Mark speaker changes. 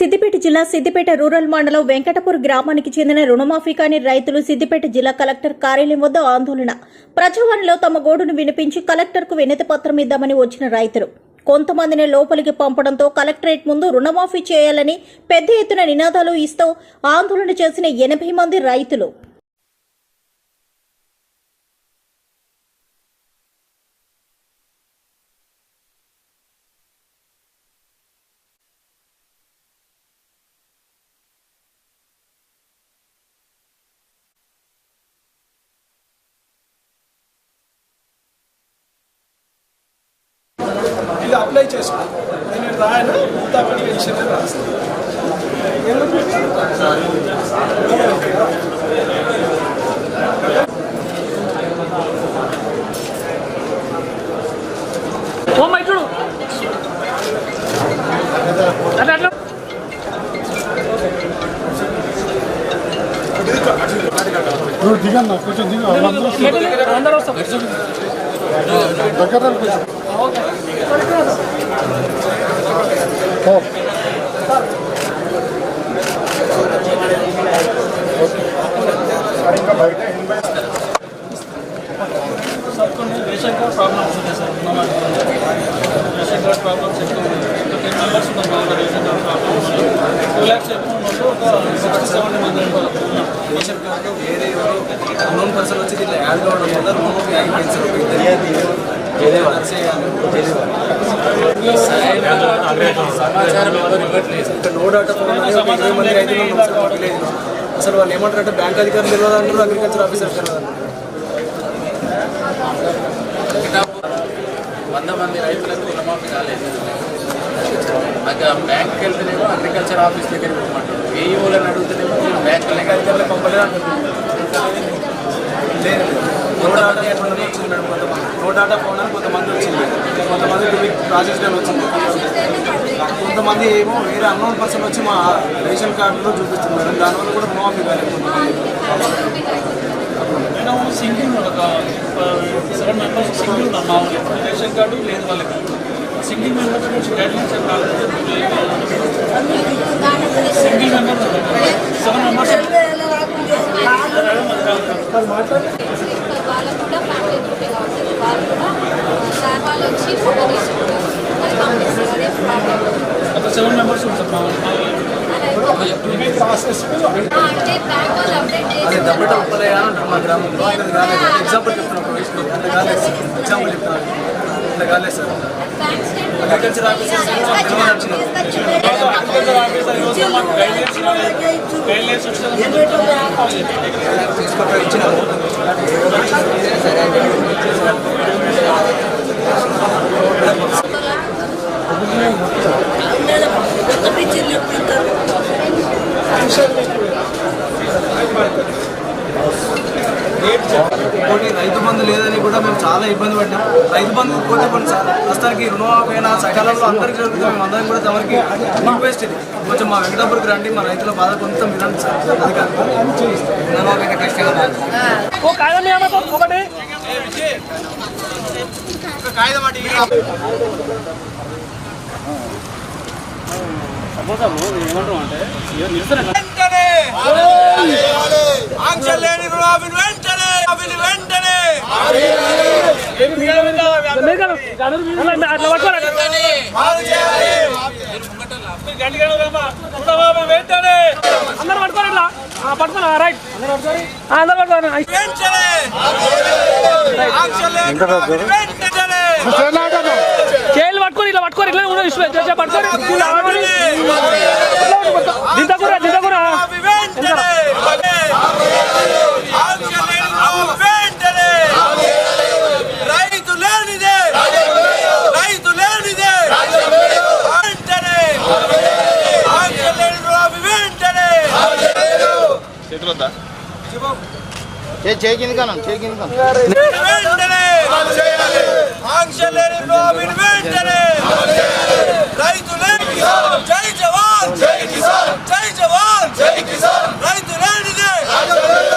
Speaker 1: సిద్దిపేట జిల్లా సిద్దిపేట రూరల్ మండలం వెంకటపూర్ గ్రామానికి చెందిన రుణమాఫీ కాని రైతులు సిద్దిపేట జిల్లా కలెక్టర్ కార్యాలయం వద్ద ఆందోళన. ప్రజావాణిలో తమ గోడును వినిపించి కలెక్టర్కు వినతి పత్రం ఇద్దామని వచ్చిన రైతులు. కొంతమందిని లోపలికి పంపడంతో కలెక్టరేట్ ముందు రుణమాఫీ చేయాలని పెద్ద ఎత్తున నినాదాలు ఇస్తూ ఆందోళన చేసిన ఎనభై మంది రైతులు.
Speaker 2: అప్లై చేసుకో. నేను రాయను పెన్షన్ అని రాస్తాను.
Speaker 3: ఓ మైట్రుడు అట్లా. అట్లా
Speaker 4: దిగన్నా కొంచెం దిగు వాళ్ళందరూ
Speaker 3: అందరూ వస్తాం
Speaker 4: దగ్గర
Speaker 3: card problems sir card problems card
Speaker 5: వేరే ఎవరో అన్నోన్ పర్సన్ వచ్చి దీంట్లో యాడ్ కావడం వల్ల లోన్ ఆగిపోయింది నో డాటా ఇరవై మంది రైతులు అసలు వాళ్ళు ఏమంటారంటే బ్యాంక్ అధికారులు తెలియదు అంటారు అగ్రికల్చర్ ఆఫీసర్ తెలియదు అంటారు
Speaker 6: వంద మంది రైతులకు రుణమాఫీ కాలేదు నాకు బ్యాంక్కి వెళ్తేనేమో అగ్రికల్చర్ ఆఫీస్ దగ్గరికి పోమంటారు ఏఈఓలను అడుగుతేనేమో నేను బ్యాంకులకి పంపలేదు అంటున్నాను
Speaker 5: నో డాటా ఫోన్ అని వచ్చింది మేడం కొంతమంది నో డాటా ఫోన్ అని కొంతమంది వచ్చింది కొంతమంది ప్రాసెస్ అని వచ్చింది కొంతమంది ఏమో వేరే అన్నోన్ పర్సన్ వచ్చి మా రేషన్ కార్డులో చూపిస్తుంది మేడం దానివల్ల కూడా రుణమాఫీ కాలేదు
Speaker 3: సింగిల్ ఒక సెవెన్ మెంబర్స్ సింగిల్ మా రేషన్ కార్డు లేదు వాళ్ళకి. సింగిల్ మెంబర్స్ నుంచి రాలేదు సింగిల్ మెంబర్ సెవెన్ మెంబర్స్
Speaker 7: వాళ్ళకు కూడా ఫ్యామిలీ గ్రూపే కాబట్టి వాళ్ళు కూడా సార్ వాళ్ళు వచ్చి ఫోటో తీసుకుంటారు అది పంపిస్తారు అదే ప్రాబ్లం
Speaker 3: ఒక సెవెన్ మెంబర్స్ ఉంటారు మా వాళ్ళు
Speaker 2: ప్రాసెస్
Speaker 7: ఆ, అంటే బ్యాంక్ వాళ్ళు అప్డేట్
Speaker 5: అదే
Speaker 7: చేసి
Speaker 5: దబ్బట ఉప్పలయ్య అని అంటారు మా గ్రామంలో ఆయన కాలేదు ఎగ్జాంపుల్ చెప్తున్నాను ఒక వయసులో అంత కాలేదు సార్ ఎగ్జాంపుల్ చెప్తున్నాను అంత కాలేదు sir
Speaker 7: bank statement
Speaker 5: agriculture officer వచ్చినారు
Speaker 3: అగ్రికల్చర్ ఆఫీసర్
Speaker 5: ఇంకోటి రైతు బంధు లేదని కూడా మేము చాలా ఇబ్బంది పడ్డాం. రైతు బంధు పోతే సార్ ప్రస్తుతానికి రుణమాఫైనా సకాలంలో అందరికీ జరుగుతుంది. మేము అందరం కూడా తమరికి రిక్వెస్ట్ ఇది. కొంచెం మా వెంకటాపురికి రండి మా రైతుల బాధ కొంత సార్. అధికారులు రుణమాఫైనా కష్టంగా
Speaker 3: ఓ కాయలు ఏమో ఒకటి అట్లా పట్టుకోరా అందరూ పట్టుకోరు ఇట్లా రైట్ అందరూ పట్టుకోరు ఇట్లా పట్టుకోరు ఇట్లా కూడా ఇష్టం చేసే పట్టుకోరు. దింతకురా దింతకురా
Speaker 8: చేయింది కాను చేయింది కాను జై జవాన్ జై కిసాన్ జై జవాన్ జై కిసాన్ రైతులేనిదే ఆంజలేని